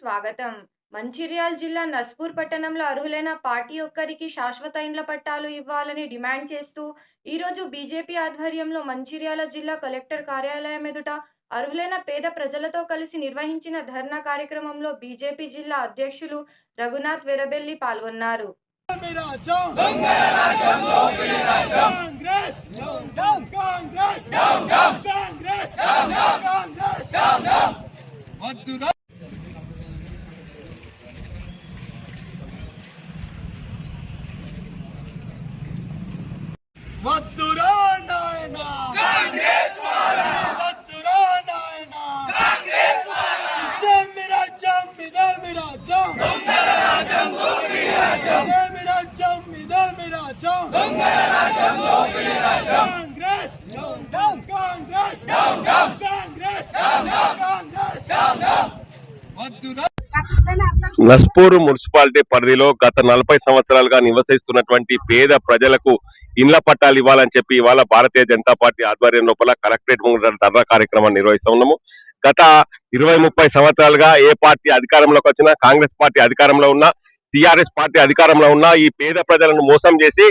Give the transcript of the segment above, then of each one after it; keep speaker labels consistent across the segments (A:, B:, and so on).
A: స్వాగతం. మంచిర్యాల జిల్లా నస్పూర్ పట్టణంలో అర్హులైన పార్టీ ఒక్కరికి శాశ్వత ఇండ్ల పట్టాలు ఇవ్వాలని డిమాండ్ చేస్తూ ఈరోజు బీజేపీ ఆధ్వర్యంలో మంచిర్యాల జిల్లా కలెక్టర్ కార్యాలయం ఎదుట అర్హులైన పేద ప్రజలతో కలిసి నిర్వహించిన ధర్నా కార్యక్రమంలో బీజేపీ జిల్లా అధ్యక్షులు రఘునాథ్ వెరబెల్లి పాల్గొన్నారు.
B: కాంగ్రెస్ కాంగ్రెస్ కాంగ్రెస్ కాంగ్రెస్
C: వద్దురా
B: వద్దురా నాయనా కాంగ్రెస్ వద్దురా నాయనా కాంగ్రెస్ ఇదే మీ రాజ్యం ఇదే మీ రాజ్యం ఇదే మీ రాజ్యం ఇదే మీ రాజ్యం కాంగ్రెస్ కాంగ్రెస్ కాంగ్రెస్ కాంగ్రెస్
C: వద్దురా
D: నస్పూర్ మున్సిపాలిటీ పరిధిలో గత నలభై సంవత్సరాలుగా నివసిస్తున్నటువంటి పేద ప్రజలకు ఇండ్ల పట్టాలు ఇవ్వాలని చెప్పి ఇవాళ భారతీయ జనతా పార్టీ ఆధ్వర్యం లోపల కలెక్టరేట్ ముందు ధర్నా కార్యక్రమాన్ని నిర్వహిస్తా ఉన్నాము. గత ఇరవై ముప్పై సంవత్సరాలుగా ఏ పార్టీ అధికారంలోకి వచ్చినా కాంగ్రెస్ పార్టీ అధికారంలో ఉన్నా టిఆర్ఎస్ పార్టీ అధికారంలో ఉన్నా ఈ పేద ప్రజలను మోసం చేసి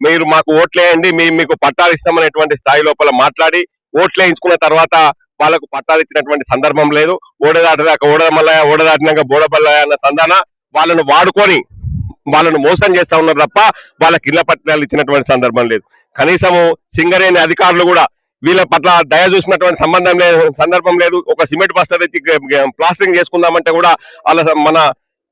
D: మీరు మాకు ఓట్లేయండి మేము మీకు పట్టాలు ఇస్తామనేటువంటి స్థాయి లోపల మాట్లాడి ఓట్లేయించుకున్న తర్వాత వాళ్ళకు పట్టాలు ఇచ్చినటువంటి సందర్భం లేదు. ఓడదాటినాక ఓడమల్లయ్య ఓడదాటినాక బోడబల్లయ్య అన్న సందాన వాళ్ళను వాడుకొని వాళ్ళను మోసం చేస్తా ఉన్నారు తప్ప వాళ్ళకి ఇళ్ళ పట్టాలు ఇచ్చినటువంటి సందర్భం లేదు. కనీసము సింగరేణి అధికారులు కూడా వీళ్ళ పట్ల దయ చూసినటువంటి సంబంధం లేదు సందర్భం లేదు. ఒక సిమెంట్ బస్తా తెచ్చి ప్లాస్టరింగ్ చేసుకుందామంటే కూడా వాళ్ళ మన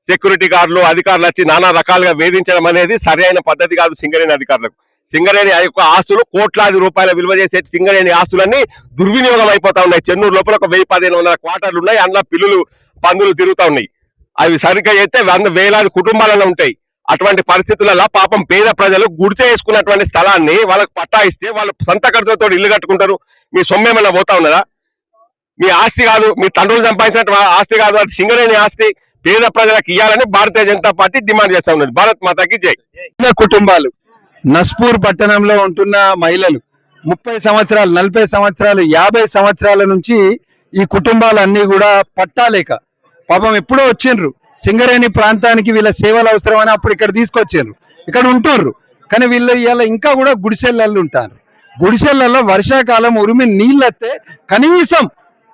D: సెక్యూరిటీ గార్డులు అధికారులు వచ్చి నానా రకాలుగా వేధించడం అనేది సరైన పద్ధతి కాదు సింగరేణి అధికారులకు. సింగరేణి యొక్క ఆస్తులు కోట్లాది రూపాయల విలువ చేసే సింగరేణి ఆస్తులన్నీ దుర్వినియోగం అయిపోతా ఉన్నాయి. చెన్నూరు లోపల ఒక వెయ్యి పదిహేను వందల క్వార్టర్లు ఉన్నాయి. అందులో పిల్లులు పందులు తిరుగుతూ ఉన్నాయి. అవి సరిగ్గా అయితే వంద వేలాది కుటుంబాలలో ఉంటాయి. అటువంటి పరిస్థితులలో పాపం పేద ప్రజలు గుడిచే వేసుకున్నటువంటి స్థలాన్ని వాళ్ళకి పట్టా ఇస్తే వాళ్ళు సొంత ఖర్చులతో ఇల్లు కట్టుకుంటారు. మీ సొమ్మేమైనా పోతా ఉన్నదా? మీ ఆస్తి కాదు మీ తండ్రులు సంపాదించిన ఆస్తి కాదు అది సింగరేణి ఆస్తి. పేద ప్రజలకు ఇవ్వాలని భారతీయ జనతా పార్టీ డిమాండ్ చేస్తా ఉన్నది. భారత్ మాతాకి జై.
E: కుటుంబాలు నస్పూర్ పట్టణంలో ఉంటున్న మహిళలు ముప్పై సంవత్సరాలు నలభై సంవత్సరాలు యాభై సంవత్సరాల నుంచి ఈ కుటుంబాలన్నీ కూడా పట్టాలేక పాపం ఎప్పుడో వచ్చిండ్రు. సింగరేణి ప్రాంతానికి వీళ్ళ సేవలు అవసరమని అప్పుడు ఇక్కడ తీసుకొచ్చిండ్రు. ఇక్కడ ఉంటుర్రు. కానీ వీళ్ళు ఇవాళ ఇంకా కూడా గుడిసెళ్ళల్లో ఉంటారు. గుడిసెళ్ళల్లో వర్షాకాలం ఉరిమి నీళ్ళస్తే కనీసం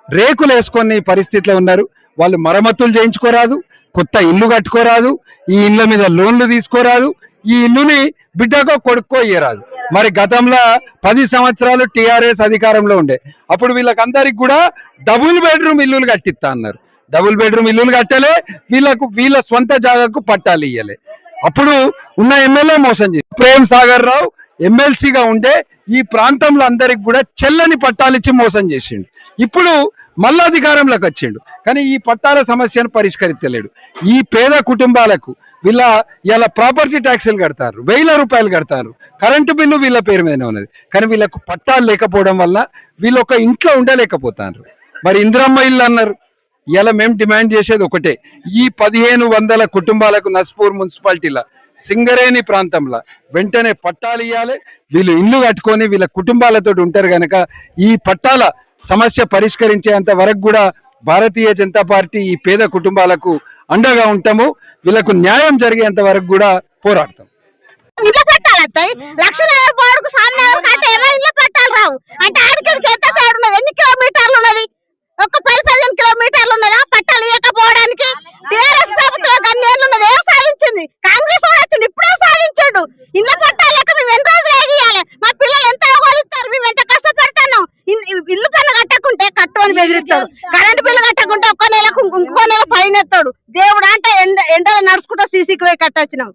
E: రేకులు వేసుకొని పరిస్థితిలో ఉన్నారు. వాళ్ళు మరమ్మతులు చేయించుకోరాదు కొత్త ఇల్లు కట్టుకోరాదు ఈ ఇళ్ళ మీద లోన్లు తీసుకోరాదు ఈ ఇల్లుని బిడ్డకో కొడుక్కో ఇయ్యరాదు మరి గతంలో పది సంవత్సరాలు టీఆర్ఎస్ అధికారంలో ఉండే. అప్పుడు వీళ్ళకందరికి కూడా డబుల్ బెడ్రూమ్ ఇల్లులు కట్టిస్తా అన్నారు. డబుల్ బెడ్రూమ్ ఇల్లులు కట్టలే వీళ్ళకు వీళ్ళ సొంత జాగాకు పట్టాలు ఇయ్యలే. అప్పుడు ఉన్న ఎమ్మెల్యే మోసం చేసి ప్రేమ్ సాగర్ రావు ఎమ్మెల్సీగా ఉండే ఈ ప్రాంతంలో అందరికి కూడా చెల్లని పట్టాలిచ్చి మోసం చేసిండు. ఇప్పుడు మళ్ళా అధికారంలోకి వచ్చిండు. కానీ ఈ పట్టాల సమస్యను పరిష్కరించలేడు. ఈ పేద కుటుంబాలకు వీళ్ళ ఇలా ప్రాపర్టీ ట్యాక్సులు కడతారు వేల రూపాయలు కడతారు. కరెంటు బిల్లు వీళ్ళ పేరు మీదనే ఉన్నది. కానీ వీళ్ళకు పట్టాలు లేకపోవడం వల్ల వీళ్ళు ఒక ఇంట్లో ఉండలేకపోతారు. మరి ఇందిరమ్మ ఇల్లు అన్నారు. ఇలా మేము డిమాండ్ చేసేది ఒకటే. ఈ పదిహేను వందల కుటుంబాలకు నస్పూర్ మున్సిపాలిటీలో సింగరేణి ప్రాంతంలో వెంటనే పట్టాలు ఇవ్వాలి. వీళ్ళు ఇల్లు కట్టుకొని వీళ్ళ కుటుంబాలతో ఉంటారు కనుక ఈ పట్టాల సమస్య పరిష్కరించేంత వరకు కూడా భారతీయ జనతా పార్టీ ఈ పేద కుటుంబాలకు అండగా ఉంటాము. వీళ్ళకు న్యాయం జరిగేంత వరకు కూడా పోరాడతాం.
F: ఇల్లు కట్టాలి అత్తయ్య. లక్షల పోడుకు సామ్య అంటే ఎవరు ఇల్లు పట్టాలి రావు. అంటే ఆడికి ఎంత సైడ్ ఉన్నది ఎన్ని కిలోమీటర్లు ఉన్నది ఒక్క పది పదిహేను కిలోమీటర్లు ఉన్నదా పట్టాలు ఇవ్వకపోవడానికి టీఆర్ఎస్ ప్రభుత్వం గన్నేళ్ళు ఉన్నది ఏం సాధించింది కాంగ్రెస్ వాడు వచ్చింది ఇప్పుడే సాధించాడు ఇల్లు పట్టాలి లెక్క మేము ఎన్ని రోజులు వేగియాలి మా పిల్లలు ఎంత కొలుస్తారు మేము ఎంత కష్టపడతాను ఇల్లు పన్ను కట్టకుంటే కట్టు అని బెదిరిస్తాడు కరెంట్ బిల్లు కట్టకుంటే ఒక్క నెలకు ఇంకో నెల పైన ఎత్తాడు దేవుడు అంటే ఎండ ఎండలో నడుచుకుంటూ వచ్చినాం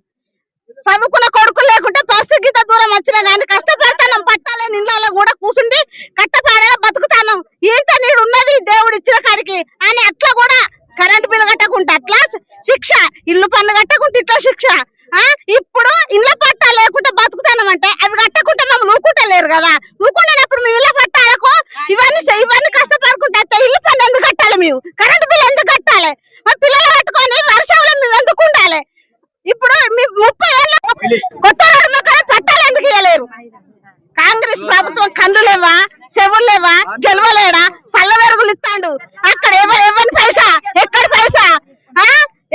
F: చెవులేవా గెలవలేడా? పళ్ళ వెరుగులు ఇస్తాడు. అక్కడ ఎవరి పైసా ఎక్కడ పైసా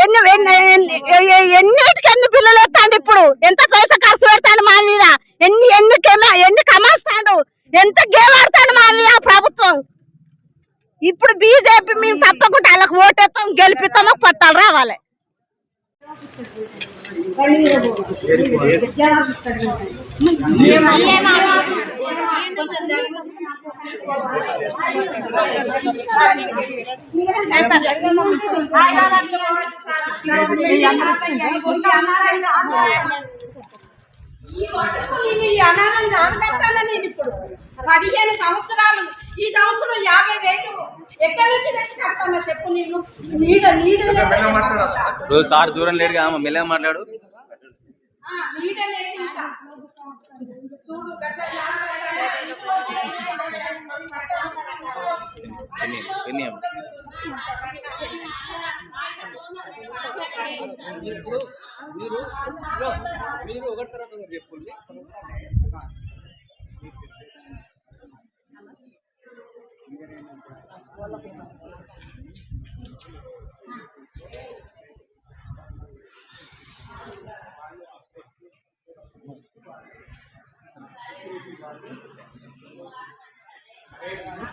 F: ఎన్ని ఎన్నిటికి ఎన్ని పిల్లలు ఎత్తాడు ఇప్పుడు? ఎంత పైసా ఖర్చు పెడతాడు మా మీద? ఎన్ని ఎన్ని ఎన్ని కమాస్తాడు? ఎంత గేమ్ ఆడతాడు మా మీద ప్రభుత్వం? ఇప్పుడు బీజేపీ మేము తప్పకుండా వాళ్ళకి ఓటేస్తాం గెలిపిస్తామో పట్టాలు రావాలి.
G: ఈ వరకు నేను ఈ అనాథం నామకట్టాను నేను ఇప్పుడు పదిహేను సంవత్సరాలు ఈ సంవత్సరం యాభై వేలు. ఎక్కడి నుంచి తెచ్చి కట్టాను చెప్పు నీళ్ళు? నీళ్ళు నీళ్ళు
H: రోజు కారు దూరం లేడుగా మెల్లగా మాట్లాడు.
G: ఇప్పుడు మీరు మీరు ఒకటి తర్వాత చెప్పండి వాళ్ళకి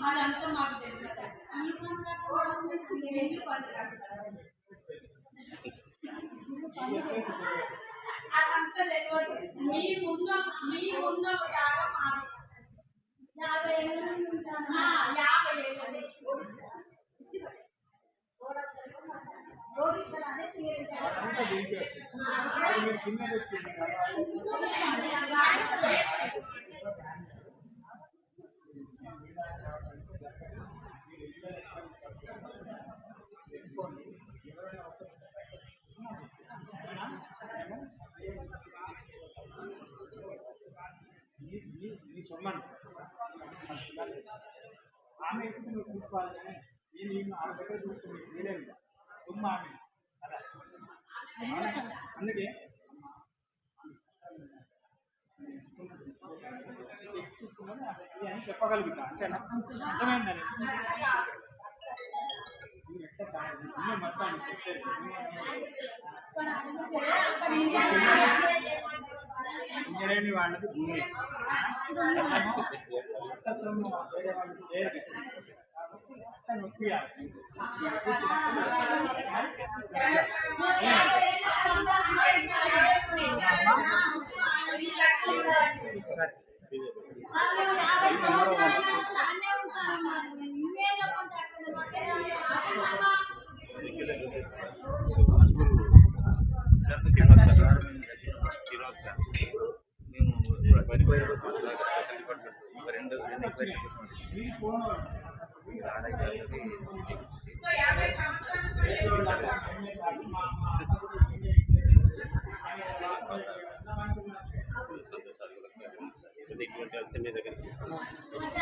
G: ఇంకా చూడు గట్ల యాభై
H: ఎన్ని ఎన్ని అమ్మ? ఇక్కడికన్నా శశి, అక్కడనేనా? అన్న, అన్న, అటేందా? అంతేనా? ఆ, వాళ్ళ ఇంటికి కూడా వెళ్ళిపోయింది కదా
G: అదంతా తెలియదు మీ ముందు మీ ముందు యాభై మాది యాభై ఏళ్ళు ఉంటాను యాభై ఏళ్ళు
I: ఆమె నువ్వు నేను ఈమె ఆమె దగ్గర చూసుకుని వీలేదు తుమ్మ ఆమె. అందుకే అని చెప్పగలుగుతా. అంతేనా? అర్థమైందని నువ్వు వాళ్ళకి వేరే వాళ్ళకి
H: Anunciar.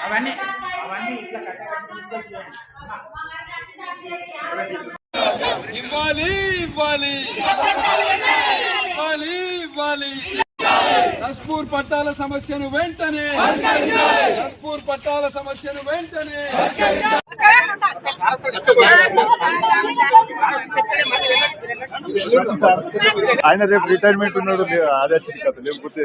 I: అవన్నీ అవన్నీ ఇట్లా కట్టకట్టి
C: ఇవ్వాలి ఇవ్వాలి. ఇవ్వాలి ఇవ్వాలి. నస్పూర్ పట్టాల సమస్యను వెంటనే. నస్పూర్ పట్టాల సమస్యను వెంటనే.
J: ఆయన రేపు రిటైర్మెంట్ ఉన్నాడు అదే కదా లేకపోతే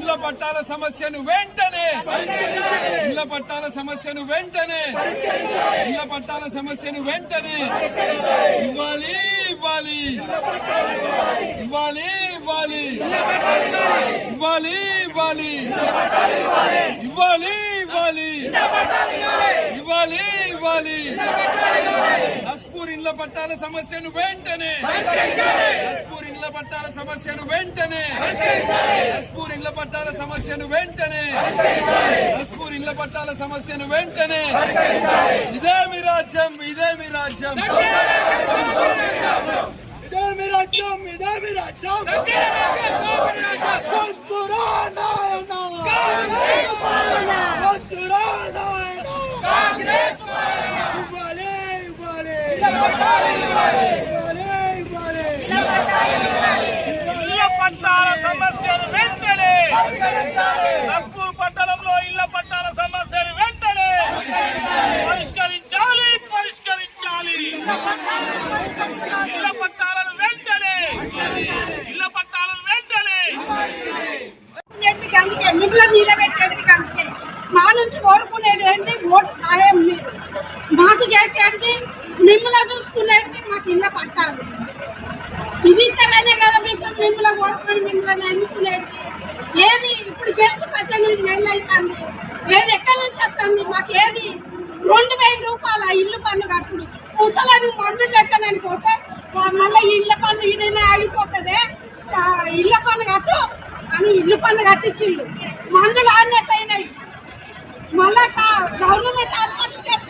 C: ఇండ్ల పట్టాల సమస్యను వెంటనే ఇండ్ల పట్టాల సమస్యను వెంటనే ఇండ్ల పట్టాల సమస్యను వెంటనే ఇవ్వాలి ఇవ్వాలి. ఇవ్వాలి ఇవ్వాలి. ఇవ్వాలి ఇవ్వాలి. ఇవ్వాలి ఇవ్వాలి. ఇవ్వాలి ఇవ్వాలి. నస్పూర్ ఇండ్ల పట్టాల సమస్యను వెంటనే నస్పూర్ ఇండ్ల పట్టాల సమస్యను వెంటనే నస్పూర్ ఇండ్ల పట్టాల సమస్యను వెంటనే నస్పూర్ ఇండ్ల పట్టాల సమస్యను వెంటనే ఇదే మీ రాజ్యం ఇదే మీ రాజ్యం.
B: ఇదే మీ రాజ్యం ఇదే మీ రాజ్యం. ఇవ్వాలి ఇవ్వాలి ఇవ్వాలి
K: ఇళ్ళ పట్టాల సమస్యను వెంటనే నస్పూర్ పట్టణంలో ఇళ్ళ పట్టాల సమస్యను వెంటనే పరిష్కరించాలి పరిష్కరించాలి. ఇళ్ళ పట్టాలను వెంటనే ఇళ్ళ పట్టాలను వెంటనే.
G: నిధులు నిలబెట్టేందుకు అందుకే మా నుంచి కోరుకునేది ఏంటి ఓటు సహాయం మీరు మాకు చేసేది నిమ్మల చూసుకునేది మాకు ఇళ్ళ పట్టాలి. ఇది ఇష్టమైనా కదా మీకు మిమ్మల్ని కోరుకుని మిమ్మల్ని ఎన్నుకునేది ఏది ఇప్పుడు చేసి పద్దెనిమిది నెలలు అవుతుంది ఏది ఎక్కడి నుంచి వస్తుంది? మాకు ఏది రెండు వేల రూపాయల ఇల్లు పన్ను కట్టుడు. ముసలని మందు పెట్టనని పోతే మళ్ళీ ఇళ్ళ పన్ను ఇదైనా ఆగిపోతుంది ఇళ్ళ పన్ను కట్టు. అని ఇల్లు పన్ను కట్టించిండు. మందులు ఆడినట్టు అయినాయి మళ్ళా గవర్నమెంట్ హాస్పిటల్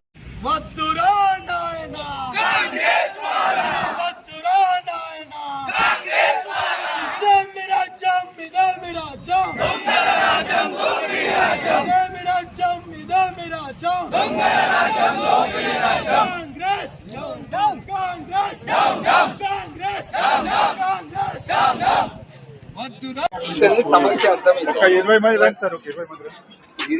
B: వద్దురా
E: సమస్య అర్థం
J: ఒక ఇరవై మంది రండి సార్ ఒక ఇరవై మంది రండి. సార్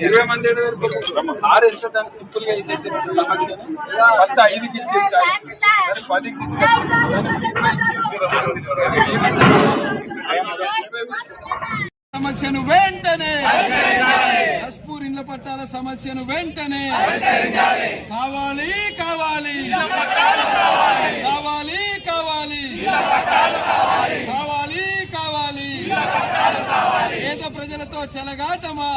E: ఇరవై మంది ఆరు ఎంత దానికి సింపుల్గా ఇది ఫస్ట్ ఐదుకి ఇచ్చేసి పదికి
C: సమస్యను వెంటనే పట్టాల సమస్యను వెంటనే కావాలి కావాలి. కావాలి. కావాలి కావాలి. కావాలి. పేద ప్రజలతో చెలగాటమా?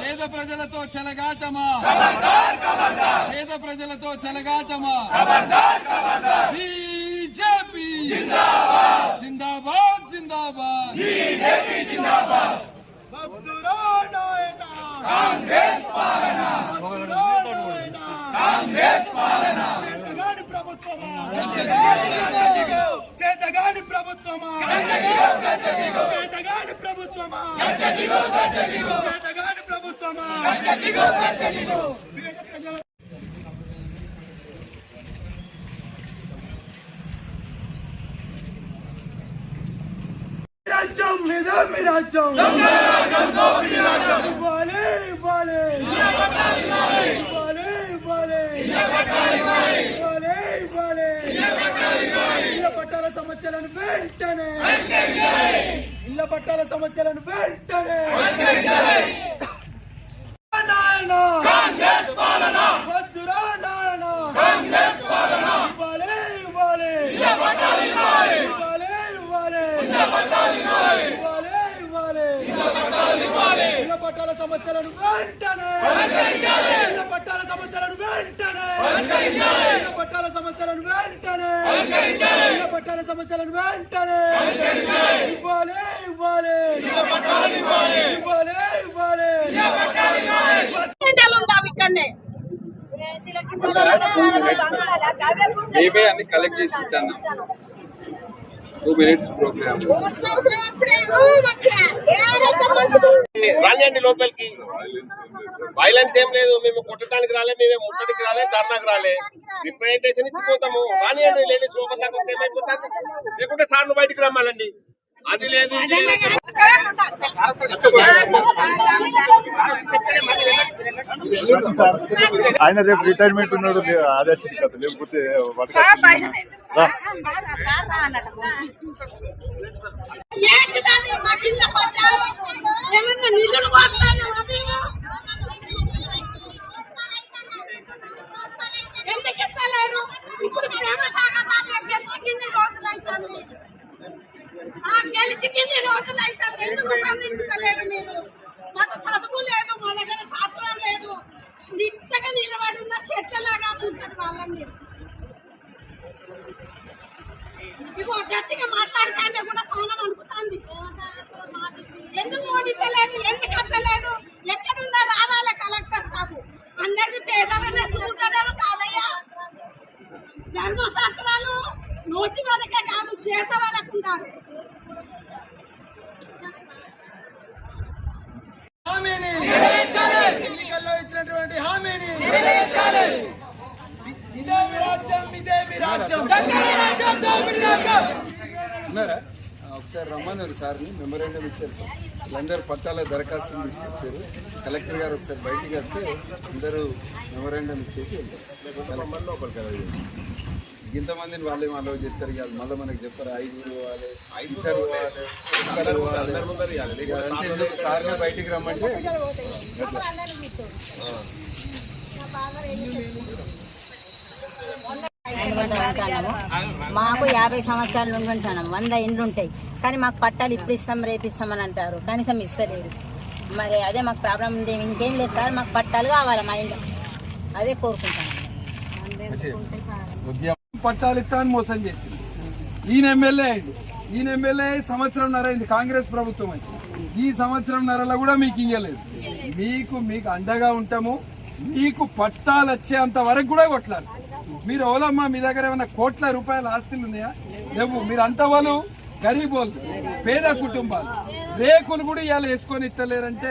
C: పేద ప్రజలతో చెలగాటమా? పేద ప్రజలతో చెలగాటమా? బీజేపీ. జిందాబాద్. జిందాబాద్
B: నాయనా కాంగ్రెస్ పాలన కాంగ్రెస్ పాలన చేతగాని ప్రభుత్వమా చేతగాని ప్రభుత్వమా చేతగాని ప్రభుత్వమా చేతగాని ప్రభుత్వమా పేద ప్రజల రాజ్యం మీద మీ రాజ్యం ఇవ్వాలి ఇవ్వాలి ఇవ్వాలి ఇవ్వాలి ఇవ్వాలి ఇవ్వాలి ఇళ్ళ పట్టాల సమస్యలను వెంటనే ఇళ్ళ పట్టాల సమస్యలను వెంటనే నాయన కాంగ్రెస్ పాలన వద్దురా నాయన కాంగ్రెస్ పాలన ఇవ్వాలి ఇవ్వాలి ఇవ్వాలి ఇవ్వాలి ఇవ్వాలి ఇవ్వాలి ఇళ్ళ పట్టాల సమస్యలను వెంటనే ఇళ్ళ పట్టాల సమస్యలను వెంటనే ఇళ్ళ పట్టాల సమస్యలను వెంటనే ఇళ్ళ పట్టాల సమస్యలను వెంటనే ఇవ్వాలి ఇవ్వాలి. ఇవ్వాలి ఇవ్వాలి.
E: మేమే అన్ని కలెక్ట్ చేసి ఇస్తాను టూ మినిట్స్ ప్రోగ్రామ్
D: రానియండి లోపలికి. వైలెన్స్ ఏం లేదు. మేము కొట్టడానికి రాలే మేమే ముట్టడానికి రాలే ధర్నాకు రాలే. రిప్రజెంటేషన్ ఇచ్చిపోతాము రానియండి లేని లోపల ఏమైపోతుంది లేకుంటే సార్లు బయటికి రమ్మాలండి.
J: ఆయన రేపు రిటైర్మెంట్ ఉన్నాడు లే- అదే వచ్చింది కదా లేకపోతే బతకాల్సింది. రా.
F: ఏంటి దాన్ని మా కింద పడ్డారు? ఏమన్నా నిధులు పోతున్నాయా ఉదయం? ఎందుకు ఇస్తలేరు? ఇప్పుడు ప్రేమ తాగబాగా గెలిచి కింది రోజులు అవుతుంది. ఆ గెలిచి కింది రోజులు అవుతుంది. ఎందుకు స్పందించలేరు మీరు? మాకు చదువు లేదు, మా దగ్గర శాస్త్రం లేదు. నిచ్చగా నిలబడి ఉన్న చెట్లలాగా ఉంటుంది వాళ్ళని మీరు. ఇగో గట్టిగా మాట్లాడితే కూడా సౌనం అనుకుతుంది ఎందుకు ఓడించలేదు ఎందుకు అప్పలేదు ఎక్కడున్నా రావాలి కలెక్టర్ సాబు అందరికి పేదవాళ్ళ చూడడం కాదయ్యా సంవత్సరాలు నోటి వరకే కాదు చేత వరకు ఉండాలి
K: ఎన్నికల్లో ఇచ్చినటువంటి హామీని ఇదే మీ రాజ్యం ఇదే మీ రాజ్యం
C: ఉన్నారా ఆ, ఒకసారి రమ్మన్నారు సార్ని మెమోరాండం ఇచ్చారు. వీళ్ళందరూ పట్టాల దరఖాస్తులు తీసుకొచ్చారు. కలెక్టర్ గారు ఒకసారి బయటికి వస్తే అందరూ మెమోరాండం ఇచ్చేసి వెళ్తారు ఇంతమందిని వాళ్ళే వాళ్ళు చెప్తారు కాదు మళ్ళీ మనకు చెప్పారు? ఐదుగురు పోవాలి పోవాలి సార్నే బయటికి రమ్మంటే?
L: మాకు యాభై సంవత్సరాలు ఉండుంటాం వంద ఇండ్లు ఉంటాయి. కానీ మాకు పట్టాలు ఇప్పుడు ఇస్తాం రేపు ఇస్తామని అంటారు. కనీసం ఇస్తలేరు మరి అదే మాకు ప్రాబ్లం ఉంది. ఇంకేం లేదు సార్. మాకు పట్టాలు కావాలి మా ఇంట్లో. అదే కోరుకుంటాను.
C: పట్టాలు ఇస్తా అని మోసం చేసింది. ఈయన ఎమ్మెల్యే అయింది. ఈయన ఎమ్మెల్యే సంవత్సరం నరైంది కాంగ్రెస్ ప్రభుత్వం వచ్చి. ఈ సంవత్సరంన్నరలో కూడా మీకు ఇయ్యలేదు. మీకు మీకు అండగా ఉంటాము. మీకు పట్టాలు వచ్చేంత వరకు కూడా కొట్లాడు. మీరు ఓలమ్మా మీ దగ్గర ఏమైనా కోట్ల రూపాయల ఆస్తులు ఉన్నాయా? లేవు. మీరు అంత వాళ్ళు గరీబ్ వాళ్ళు పేద కుటుంబాలు. రేకులు కూడా ఇవాళ వేసుకొని ఇస్తలేరంటే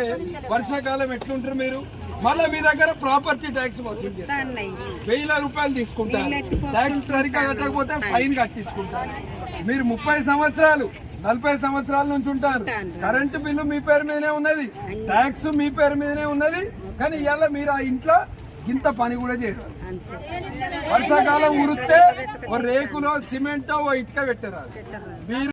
C: వర్షాకాలం ఎట్లుంటారు మీరు? మళ్ళీ మీ దగ్గర ప్రాపర్టీ ట్యాక్స్ వసూలు చేస్తారు వేల రూపాయలు తీసుకుంటారు. ట్యాక్స్ సరిగ్గా కట్టకపోతే ఫైన్ కట్టించుకుంటారు. మీరు ముప్పై సంవత్సరాలు నలభై సంవత్సరాల నుంచి ఉంటారు. కరెంటు బిల్లు మీ పేరు మీదనే ఉన్నది. ట్యాక్స్ మీ పేరు మీదనే ఉన్నది. కానీ ఇవాళ మీరు ఆ ఇంట్లో ఇంత పని కూడా చేయరు. వర్షాకాలం ఉరిస్తే ఓ రేకులో సిమెంట్ ఓ ఇటుక పెట్టారు మీరు